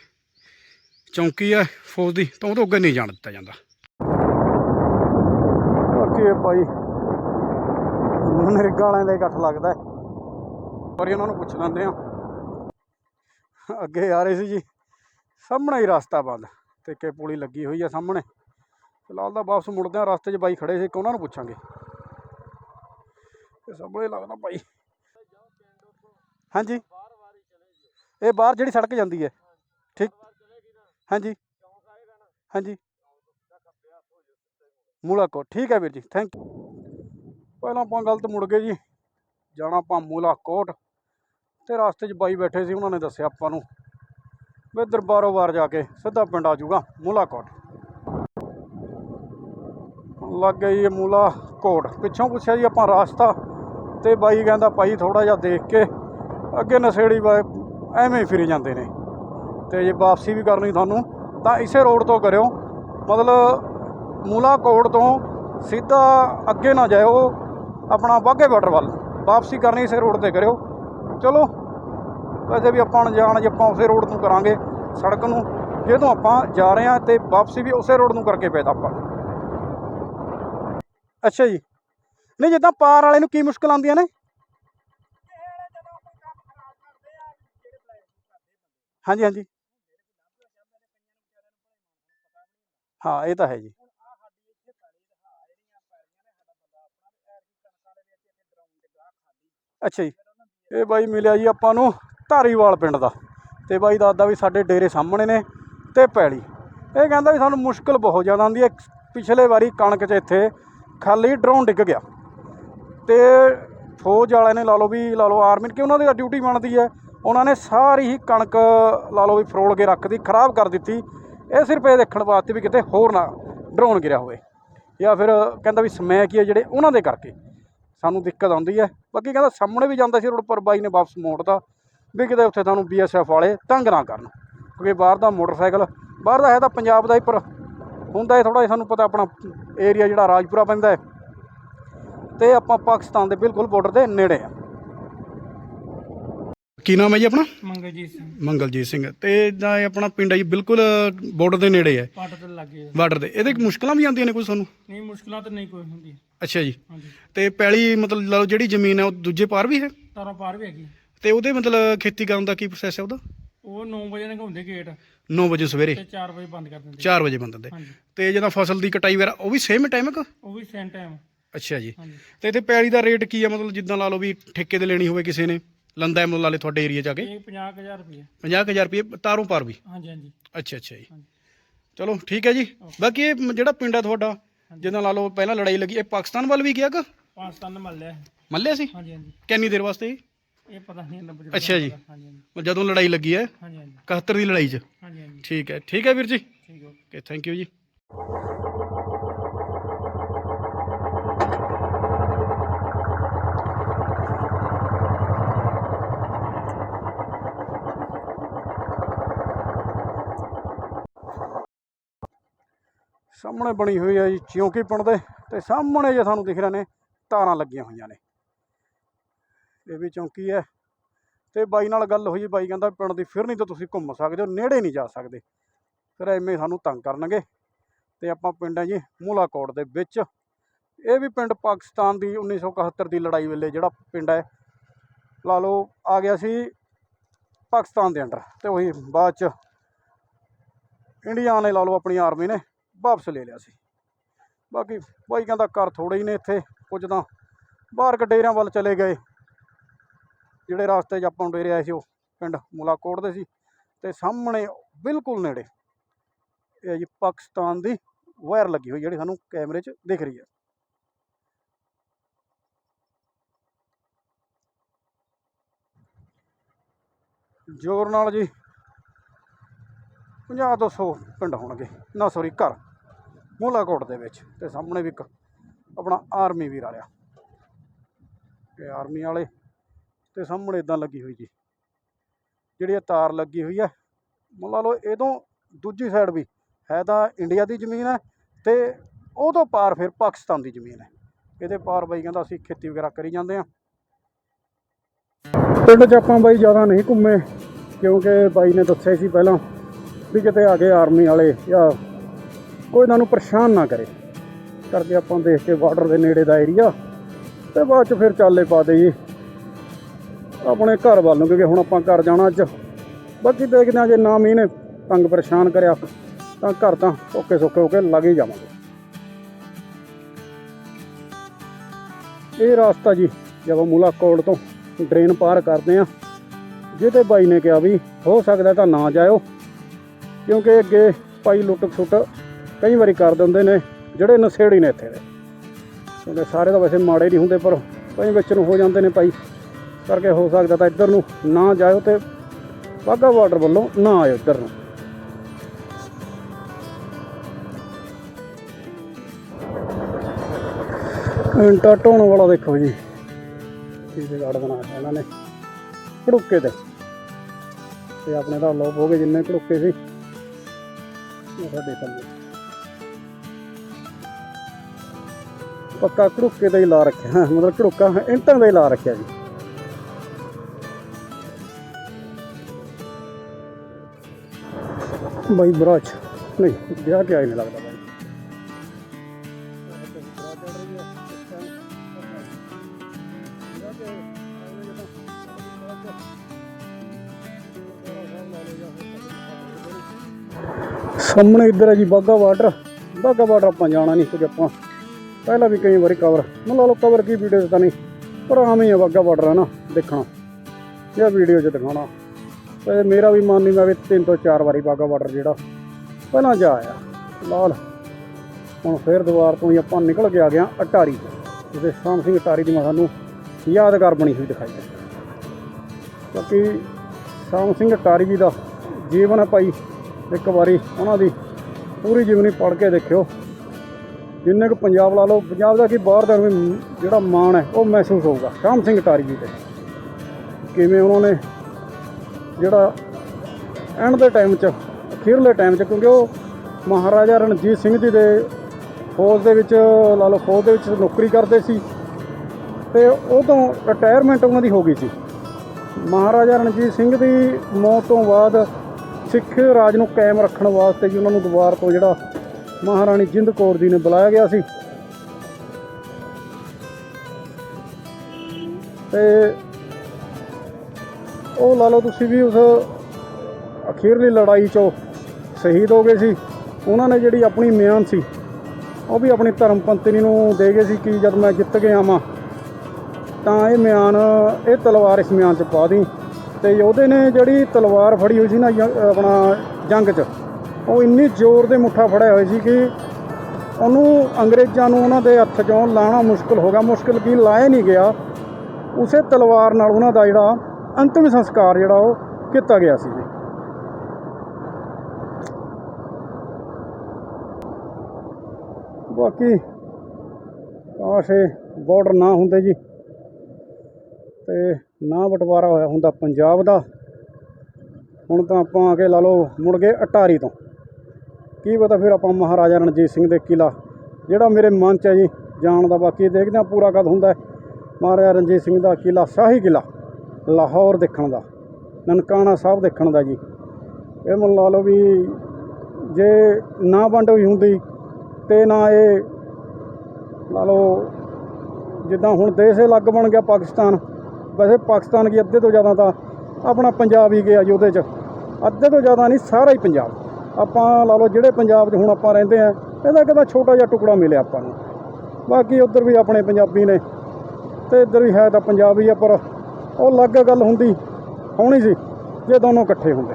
B: ਚੌਂਕੀ ਹੈ ਫੌਜ ਦੀ, ਤਾਂ ਉਹ ਤੋਂ ਅੱਗੇ ਨਹੀਂ ਜਾਣ ਦਿੱਤਾ ਜਾਂਦਾ। ਬਾਕੀ ਇਹ ਭਾਈ ਨਰੇਗਾ ਵਾਲਿਆਂ ਦਾ ਇਕੱਠ ਲੱਗਦਾ ਪਰ ਇਹਨਾਂ ਨੂੰ ਪੁੱਛ ਲੈਂਦੇ ਆ ਅੱਗੇ ਆ ਰਹੇ ਸੀ ਜੀ, ਸਾਹਮਣੇ ਹੀ ਰਸਤਾ ਬੰਦ ਤੇ ਕਿ ਪੁਲੀ ਲੱਗੀ ਹੋਈ ਆ ਸਾਹਮਣੇ। ਫਿਲਹਾਲ ਤਾਂ ਵਾਪਸ ਮੁੜਦੇ ਆ ਰਸਤੇ 'ਚ ਬਾਈ ਖੜੇ ਸੀ ਕਿ ਉਹਨਾਂ ਨੂੰ ਪੁੱਛਾਂਗੇ। ਇਹ ਸਾਹਮਣੇ ਲੱਗਦਾ ਭਾਈ। ਹਾਂਜੀ। ਇਹ ਬਾਹਰ ਜਿਹੜੀ ਸੜਕ ਜਾਂਦੀ ਹੈ। ਠੀਕ। ਹਾਂਜੀ। ਹਾਂਜੀ। ਮੂਲਾਕੋਟ ਠੀਕ ਹੈ ਵੀਰ ਜੀ ਥੈਂਕ ਯੂ ਪਹਿਲਾਂ ਆਪਾਂ ਗਲਤ ਮੁੜ ਗਏ ਜੀ। ਜਾਣਾ ਆਪਾਂ ਮੂਲਾਕੋਟ ਤੇ ਰਸਤੇ 'ਚ ਬਾਈ ਬੈਠੇ ਸੀ ਉਹਨਾਂ ਨੇ ਦੱਸਿਆ ਆਪਾਂ ਨੂੰ ਵੀ ਇੱਧਰ ਬਾਰੋ ਬਾਰ ਜਾ ਕੇ ਸਿੱਧਾ ਪਿੰਡ ਆ ਜਾਊਗਾ ਮੂਲਾਕੋਟ ਲੱਗ ਗਈ ਇਹ ਮੂਲਾਕੋਟ ਪਿੱਛੋਂ ਪੁੱਛਿਆ ਜੀ ਆਪਾਂ ਰਸਤਾ ਤੇ ਬਾਈ ਕਹਿੰਦਾ ਭਾਈ ਥੋੜਾ ਜਿਹਾ ਦੇਖ ਕੇ ਅੱਗੇ ਨਸ਼ੇੜੀ ਐਵੇਂ ਹੀ ਫਿਰੀ ਜਾਂਦੇ ਨੇ। ਤੇ ਜੇ ਵਾਪਸੀ ਵੀ ਕਰਨੀ ਤੁਹਾਨੂੰ, ਤਾਂ ਇਸੇ ਰੋਡ ਤੋਂ ਕਰਿਓ। ਮਤਲਬ ਮੂਲਾ ਕੋਟ ਤੋਂ ਸਿੱਧਾ ਅੱਗੇ ਨਾ ਜਾਇਓ, ਆਪਣਾ ਬਾਗੇ ਬਾਰਡਰ ਵੱਲ। ਵਾਪਸੀ ਕਰਨੀ ਇਸੇ ਰੋਡ ਤੇ ਕਰਿਓ। ਚਲੋ, ਵੈਸੇ ਵੀ ਆਪਾਂ ਜਾਣ ਜੇ ਆਪਾਂ ਉਸੇ ਰੋਡ ਤੋਂ ਕਰਾਂਗੇ ਸੜਕ ਨੂੰ, ਜਦੋਂ ਆਪਾਂ ਜਾ ਰਹੇ ਹਾਂ ਤੇ ਵਾਪਸੀ ਵੀ ਉਸੇ ਰੋਡ ਨੂੰ ਕਰਕੇ ਪੈਦਾ ਆਪਾਂ। ਅੱਛਾ ਜੀ। ਨਹੀਂ, ਜਿੱਦਾਂ ਪਾਰ ਵਾਲੇ ਨੂੰ ਕੀ ਮੁਸ਼ਕਲ ਆਉਂਦੀਆਂ ਨੇ? ਹਾਂਜੀ ਹਾਂਜੀ। ਹਾਂ ਇਹ ਤਾਂ ਹੈ ਜੀ। ਅੱਛਾ ਜੀ। ਇਹ ਬਾਈ ਮਿਲਿਆ ਜੀ ਆਪਾਂ ਨੂੰ ਧਾਰੀਵਾਲ ਪਿੰਡ ਦਾ। ਤੇ ਬਾਈ ਦੱਸਦਾ ਵੀ ਸਾਡੇ ਡੇਰੇ ਸਾਹਮਣੇ ਨੇ ਤੇ ਪੈਲੀ। ਇਹ ਕਹਿੰਦਾ ਵੀ ਸਾਨੂੰ ਮੁਸ਼ਕਲ ਬਹੁਤ ਜ਼ਿਆਦਾ ਆਉਂਦੀ ਹੈ। ਪਿਛਲੇ ਵਾਰੀ ਕਣਕ 'ਚ ਇੱਥੇ ਖਾਲੀ ਡਰੋਨ ਡਿੱਗ ਗਿਆ। ਤੇ ਫੌਜ ਵਾਲਿਆਂ ਨੇ ਲਾ ਲਓ ਵੀ ਲਾ ਲਓ ਆਰਮੀ ਕਿ ਉਹਨਾਂ ਦੀ ਡਿਊਟੀ ਬਣਦੀ ਹੈ। ਉਹਨਾਂ ਨੇ ਸਾਰੀ ਹੀ ਕਣਕ ਲਾ ਲਓ ਵੀ ਫਰੋਲ ਕੇ ਰੱਖਦੀ ਖਰਾਬ ਕਰ ਦਿੱਤੀ। ਇਹ ਸਿਰਫ ਇਹ ਦੇਖਣ ਵਾਸਤੇ ਵੀ ਕਿਤੇ ਹੋਰ ਨਾ ਡਰੋਨ ਗਿਰਿਆ ਹੋਵੇ। ਜਾਂ ਫਿਰ ਕਹਿੰਦਾ ਵੀ ਸਮੈਕ ਹੀ ਹੈ ਜਿਹੜੇ ਉਹਨਾਂ ਦੇ ਕਰਕੇ। ਸਾਨੂੰ ਦਿੱਕਤ ਆਉਂਦੀ ਹੈ। ਬਾਕੀ ਕਹਿੰਦਾ ਸਾਹਮਣੇ ਵੀ ਜਾਂਦਾ ਸੀ ਰੋਡ ਪਰ ਬਾਈ ਨੇ ਵਾਪਸ ਮੋੜਤਾ। ਵੀ ਕਿਤੇ ਉੱਥੇ ਤੁਹਾਨੂੰ ਬੀਐਸਐਫ ਵਾਲੇ ਤੰਗ ਨਾ ਕਰਨ। ਕਿਉਂਕਿ ਬਾਹਰ ਦਾ ਮੋਟਰਸਾਈਕਲ, ਬਾਹਰ ਦਾ ਹੈ ਤਾਂ ਪੰਜਾਬ ਦਾ ਹੀ, ਪਰ ਹੁੰਦਾ ਹੈ ਥੋੜਾ ਜਿਹਾ ਸਾਨੂੰ ਪਤਾ ਆਪਣਾ ਏਰੀਆ ਜਿਹੜਾ ਰਾਜਪੁਰਾ ਪੈਂਦਾ ਹੈ। ਤੇ ਆਪਾਂ ਪਾਕਿਸਤਾਨ ਦੇ ਬਿਲਕੁਲ ਬਾਰਡਰ ਦੇ ਨੇੜੇ ਆ। ਕੀ ਨਾਮ ਹੈ ਜੀ ਆਪਣਾ?
D: ਮੰਗਲਜੀਤ ਸਿੰਘ।
B: ਮੰਗਲਜੀਤ ਸਿੰਘ। ਤੇ ਦਾ ਆਪਣਾ ਪਿੰਡ ਹੈ ਜੀ ਬਿਲਕੁਲ ਬਾਰਡਰ ਦੇ ਨੇੜੇ ਹੈ।
D: ਪੱਟ ਤੇ ਲੱਗੇ
B: ਬਾਰਡਰ ਦੇ। ਇਹਦੇ ਮੁਸ਼ਕਲਾਂ ਵੀ ਆਉਂਦੀਆਂ ਨੇ ਕੋਈ ਤੁਹਾਨੂੰ?
D: ਨਹੀਂ ਮੁਸ਼ਕਲਾਂ ਤਾਂ ਨਹੀਂ ਕੋਈ ਹੁੰਦੀ।
B: ਅੱਛਾ ਜੀ।
D: ਹਾਂਜੀ।
B: ਤੇ ਪੈਲੀ ਮਤਲਬ ਲਾ ਲਓ ਜਿਹੜੀ ਜ਼ਮੀਨ ਹੈ ਉਹ ਦੂਜੇ ਪਾਰ ਵੀ ਹੈ?
D: ਤਾਰਾਂ ਪਾਰ ਵੀ ਹੈਗੀ।
B: ਤੇ ਉਹਦੇ ਮਤਲਬ ਖੇਤੀ ਕਰਨ ਦਾ ਕੀ ਪ੍ਰੋਸੈਸ ਹੈ ਉਹਦਾ?
D: ਉਹ 9 ਵਜੇ ਨਗਾਉਂਦੇ ਗੇਟ।
B: 9 ਵਜੇ ਸਵੇਰੇ।
D: ਤੇ 4 ਵਜੇ ਬੰਦ ਕਰ ਦਿੰਦੇ।
B: 4 ਵਜੇ ਬੰਦ ਦੇ
D: ਹਾਂਜੀ।
B: ਤੇ ਜਦੋਂ ਫਸਲ ਦੀ ਕਟਾਈ ਵਗੈਰਾ ਉਹ ਵੀ ਸੇਮ ਟਾਈਮ ਹੈ ਕਿ?
D: ਉਹ ਵੀ ਸੇਮ ਟਾਈਮ
B: ਅੱਛਾ ਜੀ।
D: ਹਾਂਜੀ।
B: ਤੇ ਇੱਥੇ ਪੈਲੀ ਦਾ ਰੇਟ ਕੀ ਹੈ? ਮਤਲਬ ਜਿੱਦਾਂ ਲਾ ਲਓ ਵੀ ਠੇਕੇ ਤੇ ਲੈਣੀ ਹੋਵੇ ਕਿਸੇ ਨੇ। ਲੰਦਾ ਹੈ ਮਤਲਬ ਲਾ ਲੇ ਤੁਹਾਡੇ ਏਰੀਆ ਚ ਆ ਕੇ?
D: ਇਹ 50000 ਰੁਪਏ
B: 50000 ਰੁਪਏ ਤਾਰੋਂ ਪਾਰ ਵੀ?
D: ਹਾਂਜੀ ਹਾਂਜੀ।
B: ਅੱਛਾ ਅੱਛਾ ਜੀ।
D: ਹਾਂਜੀ।
B: ਚਲੋ ਠੀਕ ਹੈ ਜੀ। ਬਾਕੀ ਇਹ ਜਿਹੜਾ ਪਿੰਡ ਹੈ ਤੁਹਾਡਾ ਜਿੱਦਾਂ ਲਾ ਲਓ ਪਹਿਲਾਂ ਲੜਾਈ ਲੱਗੀ ਇਹ ਪਾਕਿਸਤਾਨ ਵੱਲ ਵੀ ਗਿਆ ਕਿ?
D: ਪਾਕਿਸਤਾਨ ਨੇ ਮੱਲ ਲਿਆ ਇਹ।
B: ਮੱਲੇ ਸੀ?
D: ਹਾਂਜੀ ਹਾਂਜੀ।
B: ਕਿੰਨੀ ਦੇਰ ਵਾਸਤੇ? ਜੀ?
D: ਇਹ ਪਤਾ ਨਹੀਂ ਇਹਨਾਂ ਬਜ਼ੁਰਗਾਂ
B: ਅੱਛਾ ਜੀ।
D: ਹਾਂਜੀ
B: ਜਦੋਂ ਲੜਾਈ ਲੱਗੀ ਹੈ
D: ਹਾਂਜੀ ਹਾਂਜੀ।
B: 71 ਦੀ ਲੜਾਈ 'ਚ।
D: ਹਾਂਜੀ ਹਾਂਜੀ।
B: ਠੀਕ ਹੈ ਠੀਕ ਹੈ ਵੀਰ ਜੀ।
D: ਠੀਕ ਹੈ
B: ਓਕੇ। ਥੈਂਕ ਯੂ ਜੀ। ਸਾਹਮਣੇ ਬਣੀ ਹੋਈ ਹੈ ਜੀ ਚਿਉਂਕੀ ਪਿੰਡ ਦੇ ਤੇ ਸਾਹਮਣੇ ਜੇ ਤੁਹਾਨੂੰ ਦਿਖ ਰਹੇ ਨੇ ਤਾਰਾਂ ਲੱਗੀਆਂ ਹੋਈਆਂ ਨੇ। ਇਹ ਵੀ ਚੌਂਕੀ ਹੈ ਤੇ ਬਾਈ ਨਾਲ ਗੱਲ ਹੋਈ, ਬਾਈ ਕਹਿੰਦਾ ਪਿੰਡ ਦੀ ਫਿਰ ਨਹੀਂ ਤਾਂ ਤੁਸੀਂ ਘੁੰਮ ਸਕਦੇ ਹੋ, ਨੇੜੇ ਨਹੀਂ ਜਾ ਸਕਦੇ। ਫਿਰ ਐਵੇਂ ਸਾਨੂੰ ਤੰਗ ਕਰਨਗੇ ਤੇ ਆਪਾਂ ਪਿੰਡ ਹੈ ਜੀ ਮੂਲਾਕੋਟ ਦੇ ਵਿੱਚ। ਇਹ ਵੀ ਪਿੰਡ ਪਾਕਿਸਤਾਨ ਦੀ 1971 ਦੀ ਲੜਾਈ ਵੇਲੇ ਜਿਹੜਾ ਪਿੰਡ ਹੈ, ਲਾ ਲਓ ਆ ਗਿਆ ਸੀ ਪਾਕਿਸਤਾਨ ਦੇ ਅੰਡਰ ਤੇ ਉਹੀ ਬਾਅਦ ਚ ਇੰਡੀਆ ਨੇ ਲਾ ਲਓ ਆਪਣੀ ਆਰਮੀ ਨੇ ਵਾਪਸ ਲੈ ਲਿਆ ਸੀ। ਬਾਕੀ ਬਾਈ ਕਹਿੰਦਾ ਘਰ ਥੋੜੇ ਹੀ ਨੇ ਇੱਥੇ, ਕੁਝ ਤਾਂ ਬਾਹਰ ਕਡੇਰਿਆਂ ਵੱਲ ਚਲੇ ਗਏ। ਜਿਹੜੇ ਰਾਸਤੇ 'ਚ ਆਪਾਂ ਨੂੰ ਡੇਰੇ ਆਏ ਸੀ ਉਹ ਪਿੰਡ ਮੁਲਾਕੋਟ ਦੇ ਸੀ ਤੇ ਸਾਹਮਣੇ ਬਿਲਕੁਲ ਨੇੜੇ ਇਹ ਜੀ ਪਾਕਿਸਤਾਨ ਦੀ ਵਾਇਰ ਲੱਗੀ ਹੋਈ ਜਿਹੜੀ ਸਾਨੂੰ ਕੈਮਰੇ 'ਚ ਦਿਖ ਰਹੀ ਹੈ। ਜ਼ੋਰ ਨਾਲ ਜੀ 50 ਤੋਂ 100 ਪਿੰਡ ਹੋਣਗੇ, ਨਾ ਸੌਰੀ ਘਰ, ਮੂਲਾਕੋਟ ਦੇ ਵਿੱਚ। ਤੇ ਸਾਹਮਣੇ ਵੀ ਇੱਕ ਆਪਣਾ ਆਰਮੀ ਵੀਰ ਆ ਰਿਹਾ। ਇਹ ਆਰਮੀ ਵਾਲੇ, ਤੇ ਸਾਹਮਣੇ ਇਦਾਂ ਲੱਗੀ ਹੋਈ ਜੀ। ਜਿਹੜੀ ਇਹ ਤਾਰ ਲੱਗੀ ਹੋਈ ਹੈ, ਮੰਨ ਲਾ ਲਓ ਇਹ ਦੂਜੀ ਸਾਈਡ ਵੀ ਹੈ ਤਾਂ ਇੰਡੀਆ ਦੀ ਜ਼ਮੀਨ ਹੈ ਤੇ ਉਹ ਤੋਂ ਪਾਰ ਫਿਰ ਪਾਕਿਸਤਾਨ ਦੀ ਜ਼ਮੀਨ ਹੈ। ਇਹਦੇ ਪਾਰ ਬਾਈ ਕਹਿੰਦਾ ਅਸੀਂ ਖੇਤੀ ਵਗੈਰਾ ਕਰੀ ਜਾਂਦੇ ਆ ਪਿੰਡ 'ਚ ਆਪਾਂ ਬਾਈ ਜ਼ਿਆਦਾ ਨਹੀਂ ਘੁੰਮੇ, ਕਿਉਂਕਿ ਬਾਈ ਨੇ ਦੱਸਿਆ ਸੀ ਪਹਿਲਾਂ ਵੀ ਕਿਤੇ ਆ ਕੇ ਆਰਮੀ ਵਾਲੇ ਜਾਂ ਕੋਈ ਇਹਨਾਂ ਨੂੰ ਪਰੇਸ਼ਾਨ ਨਾ ਕਰੇ। ਕਰਕੇ ਆਪਾਂ ਦੇਖ ਕੇ ਬਾਰਡਰ ਦੇ ਨੇੜੇ ਦਾ ਏਰੀਆ ਤੇ ਬਾਅਦ ਚ ਫਿਰ ਚਾਲੇ ਪਾ ਦੇਈਏ। ਆਪਣੇ ਘਰ ਵੱਲ ਨੂੰ, ਕਿਉਂਕਿ ਹੁਣ ਆਪਾਂ ਘਰ ਜਾਣਾ ਅੱਜ। ਬਾਕੀ ਦੇਖਦੇ ਹਾਂ ਜੇ ਨਾ ਮੀਂਹ ਨੇ ਤੰਗ ਪਰੇਸ਼ਾਨ ਕਰਿਆ, ਤਾਂ ਘਰ ਤਾਂ ਓਕੇ ਸੋਕੇ ਹੋ ਕੇ ਲੱਗ ਹੀ ਜਾਵਾਂਗੇ। ਇਹ ਰਾਸਤਾ ਜੀ, ਜਦੋਂ ਮੁਲਾਕੋਟ ਤੋਂ ਡਰੇਨ ਪਾਰ ਕਰਦੇ ਆ ਜਿਹਦੇ ਬਾਈ ਨੇ ਕਿਹਾ ਵੀ ਹੋ ਸਕਦਾ ਤਾਂ ਨਾ ਜਾਇਓ। ਕਿਉਂਕਿ ਅੱਗੇ ਭਾਈ ਲੁੱਟ ਖਸੁੱਟ ਕਈ ਵਾਰੀ ਕਰ ਦਿੰਦੇ ਨੇ, ਜਿਹੜੇ ਨਸ਼ੇੜੀ ਨੇ ਇੱਥੇ ਦੇ। ਕਿਉਂਕਿ ਸਾਰੇ ਤਾਂ ਵੈਸੇ ਮਾੜੇ ਨਹੀਂ ਹੁੰਦੇ, ਪਰ ਕਈ ਵਿੱਚ ਨੂੰ ਹੋ ਜਾਂਦੇ ਨੇ ਭਾਈ। ਕਰਕੇ ਹੋ ਸਕਦਾ ਤਾਂ ਇੱਧਰ ਨੂੰ ਨਾ ਜਾਇਓ ਤੇ ਵਾਹਗਾ ਬਾਰਡਰ ਵੱਲੋਂ ਨਾ ਆਇਓ ਇੱਧਰ ਨੂੰ। ਇੰਟਾ ਢੋਣ ਵਾਲਾ ਦੇਖੋ ਜੀ। ਕੀ ਜਗਾੜ ਬਣਾਇਆ ਇਹਨਾਂ ਨੇ। ਘੜੁੱਕੇ ਤੇ। ਤੇ ਆਪਣੇ ਤਾਂ ਲੋਪ ਹੋ ਗਏ ਜਿੰਨੇ ਘੜੁੱਕੇ ਸੀ। ਉਹ ਸਾਡੇ ਥੱਲੇ ਪੱਕਾ ਘੜੁੱਕੇ ਦਾ ਹੀ ਲਾ ਰੱਖਿਆ। ਹਾਂ, ਮਤਲਬ ਘੜੁੱਕਾ ਇੰਟਾਂ ਦਾ ਹੀ ਲਾ ਰੱਖਿਆ ਜੀ। ਬਾਈ ਬਰਾਚ ਨਹੀਂ ਵਿਆਹ ਕਿਆ ਆਈ ਨਹੀਂ ਲੱਗਦਾ। ਸਾਹਮਣੇ ਇੱਧਰ ਹੈ ਜੀ ਬਾਗਾ ਬਾਰਡਰ। ਬਾਗਾ ਬਾਰਡਰ ਆਪਾਂ ਜਾਣਾ ਨਹੀਂ ਕਿਉਂਕਿ ਆਪਾਂ। ਪਹਿਲਾਂ ਵੀ ਕਈ ਵਾਰੀ ਕਵਰ ਮੰਨ ਲਓ ਕਵਰ ਕੀ ਵੀਡੀਓ ਤਾਂ ਨਹੀਂ। ਪਰ ਆਵੇਂ ਹੀ ਆ ਬਾਗਾ ਵਾਟਰ ਹੈ ਨਾ, ਦੇਖਣਾ। ਜਾਂ ਵੀਡੀਓ 'ਚ ਦਿਖਾਉਣਾ। ਤੇ ਮੇਰਾ ਵੀ ਮਨ ਨਹੀਂ ਮੈਂ ਵੀ ਤਿੰਨ ਤੋਂ ਚਾਰ ਵਾਰੀ ਬਾਗਾ ਬਾਰਡਰ ਜਿਹੜਾ। ਪਹਿਲਾਂ ਜਾ ਆਇਆ ਲਾਲ ਹੁਣ ਫੇਰ ਦੁਬਾਰ ਤੋਂ ਹੀ ਆਪਾਂ ਨਿਕਲ ਕੇ ਆ ਗਿਆ ਅਟਾਰੀ ਜਿਹਦੇ ਸ਼ਾਮ ਸਿੰਘ ਅਟਾਰੀ ਦੀ ਮੈਂ ਸਾਨੂੰ ਯਾਦਗਾਰ ਬਣੀ ਹੋਈ ਦਿਖਾਈ ਹੈ। ਕਿਉਂਕਿ ਸ਼ਾਮ ਸਿੰਘ ਅਟਾਰੀ ਜੀ ਦਾ ਜੀਵਨ ਹੈ ਭਾਈ ਇੱਕ ਵਾਰੀ ਉਹਨਾਂ ਦੀ ਪੂਰੀ ਜੀਵਨੀ ਪੜ੍ਹ ਕੇ ਦੇਖਿਓ। ਜਿੰਨੇ ਕੁ ਪੰਜਾਬ ਲਾ ਲਓ, ਪੰਜਾਬ ਦਾ ਕੀ ਬਾਹਰ ਦਾ ਵੀ ਜਿਹੜਾ ਮਾਣ ਹੈ, ਉਹ ਮਹਿਸੂਸ ਹੋਊਗਾ। ਸ਼ਾਮ ਸਿੰਘ ਅਟਾਰੀ ਜੀ ਤੇ ਕਿਵੇਂ ਉਹਨਾਂ ਨੇ ਜਿਹੜਾ ਐਂਡ ਦੇ ਟਾਈਮ 'ਚ, ਅਖੀਰਲੇ ਟਾਈਮ 'ਚ, ਕਿਉਂਕਿ ਉਹ ਮਹਾਰਾਜਾ ਰਣਜੀਤ ਸਿੰਘ ਜੀ ਦੇ ਫੌਜ ਦੇ ਵਿੱਚ, ਲਾ ਲਓ, ਫੌਜ ਦੇ ਵਿੱਚ ਨੌਕਰੀ ਕਰਦੇ ਸੀ ਤੇ ਉਹ ਤੋਂ ਰਿਟਾਇਰਮੈਂਟ ਉਹਨਾਂ ਦੀ ਹੋ ਗਈ ਸੀ। ਮਹਾਰਾਜਾ ਰਣਜੀਤ ਸਿੰਘ ਦੀ ਮੌਤ ਤੋਂ ਬਾਅਦ ਸਿੱਖ ਰਾਜ ਨੂੰ ਕਾਇਮ ਰੱਖਣ ਵਾਸਤੇ ਜੀ ਉਹਨਾਂ ਨੂੰ ਦੁਬਾਰ ਤੋਂ ਜਿਹੜਾ ਮਹਾਰਾਣੀ ਜਿੰਦ ਕੌਰ ਜੀ ਨੇ ਬੁਲਾਇਆ ਗਿਆ ਸੀ। ਤੇ ਉਹ ਲਾ ਲਓ ਤੁਸੀਂ ਵੀ ਉਸ ਅਖੀਰਲੀ ਲੜਾਈ 'ਚੋਂ ਸ਼ਹੀਦ ਹੋ ਗਏ ਸੀ। ਉਹਨਾਂ ਨੇ ਜਿਹੜੀ ਆਪਣੀ ਮਿਆਨ ਸੀ, ਉਹ ਵੀ ਆਪਣੀ ਧਰਮ ਪਤਨੀ ਨੂੰ ਦੇ ਗਏ ਸੀ ਕਿ ਜਦ ਮੈਂ ਜਿੱਤ ਗਿਆ ਵਾਂ, ਤਾਂ ਇਹ ਮਿਆਨ, ਇਹ ਤਲਵਾਰ ਇਸ ਮਿਆਨ 'ਚ ਪਾ ਦੀ। ਤੇ ਉਹਦੇ ਨੇ ਜਿਹੜੀ ਤਲਵਾਰ ਫੜੀ ਹੋਈ ਸੀ ਨਾ ਜੰ- ਆਪਣਾ ਜੰਗ 'ਚ, ਉਹ ਇੰਨੀ ਜ਼ੋਰ ਦੇ ਮੁੱਠਾ ਫੜਿਆ ਹੋਇਆ ਸੀ ਕਿ ਉਹਨੂੰ ਅੰਗਰੇਜ਼ਾਂ ਨੂੰ ਉਹਨਾਂ ਦੇ ਹੱਥ 'ਚੋਂ ਲਾਣਾ ਮੁਸ਼ਕਲ ਹੋ ਗਿਆ। ਮੁਸ਼ਕਲ ਕੀ? ਲਾਇਆ ਨਹੀਂ ਗਿਆ। ਉਸੇ ਤਲਵਾਰ ਨਾਲ ਉਹਨਾਂ ਦਾ ਜਿਹੜਾ ਅੰਤਿਮ ਸੰਸਕਾਰ ਜਿਹੜਾ ਉਹ ਕੀਤਾ ਗਿਆ ਸੀ ਜੀ। ਬਾਕੀ ਕਾਸ਼ ਇਹ ਬਾਰਡਰ ਨਾ ਹੁੰਦੇ ਜੀ। ਤੇ ਨਾ ਬਟਵਾਰਾ ਹੋਇਆ ਹੁੰਦਾ ਪੰਜਾਬ ਦਾ। ਹੁਣ ਤਾਂ ਆਪਾਂ ਆ ਕੇ ਲਾ ਲਓ ਮੁੜ ਗਏ ਅਟਾਰੀ ਤੋਂ। ਕੀ ਪਤਾ ਫਿਰ ਆਪਾਂ ਮਹਾਰਾਜਾ ਰਣਜੀਤ ਸਿੰਘ ਦੇ ਕਿਲਾ, ਜਿਹੜਾ ਮੇਰੇ ਮਨ 'ਚ ਹੈ ਜੀ, ਜਾਣ ਦਾ ਬਾਕੀ ਦੇਖਦੇ ਹਾਂ, ਪੂਰਾ ਕਦ ਹੁੰਦਾ ਮਹਾਰਾਜਾ ਰਣਜੀਤ ਸਿੰਘ ਦਾ ਕਿਲਾ, ਸ਼ਾਹੀ ਕਿਲਾ, ਲਾਹੌਰ ਦੇਖਣ ਦਾ, ਨਨਕਾਣਾ ਸਾਹਿਬ ਦੇਖਣ ਦਾ ਜੀ। ਇਹ ਮੰਨ ਲਾ ਲਓ ਵੀ ਜੇ ਨਾ ਵੰਡ ਹੋਈ ਹੁੰਦੀ ਤੇ ਨਾ ਇਹ ਲਾ ਲਓ ਜਿੱਦਾਂ ਹੁਣ ਦੇਸ਼ ਇਹ ਅਲੱਗ ਬਣ ਗਿਆ ਪਾਕਿਸਤਾਨ ਵੈਸੇ ਪਾਕਿਸਤਾਨ ਕੀ ਅੱਧੇ ਤੋਂ ਜ਼ਿਆਦਾ ਤਾਂ ਆਪਣਾ ਪੰਜਾਬ ਹੀ ਗਿਆ ਜੀ ਉਹਦੇ 'ਚ। ਅੱਧੇ ਤੋਂ ਜ਼ਿਆਦਾ ਨਹੀਂ, ਸਾਰਾ ਹੀ ਪੰਜਾਬ। ਆਪਾਂ ਲਾ ਲਓ ਜਿਹੜੇ ਪੰਜਾਬ 'ਚ ਹੁਣ ਆਪਾਂ ਰਹਿੰਦੇ ਆ, ਇਹਦਾ ਕਿਤਾ ਛੋਟਾ ਜਿਹਾ ਟੁਕੜਾ ਮਿਲਿਆ ਆਪਾਂ ਨੂੰ। ਬਾਕੀ ਉੱਧਰ ਵੀ ਆਪਣੇ ਪੰਜਾਬੀ ਨੇ, ਤੇ ਇੱਧਰ ਵੀ ਹੈ ਤਾਂ ਪੰਜਾਬੀ ਆ, ਪਰ ਉਹ ਅਲੱਗ ਗੱਲ ਹੁੰਦੀ, ਹੋਣੀ ਸੀ, ਜੇ ਦੋਨੋਂ ਇਕੱਠੇ ਹੁੰਦੇ।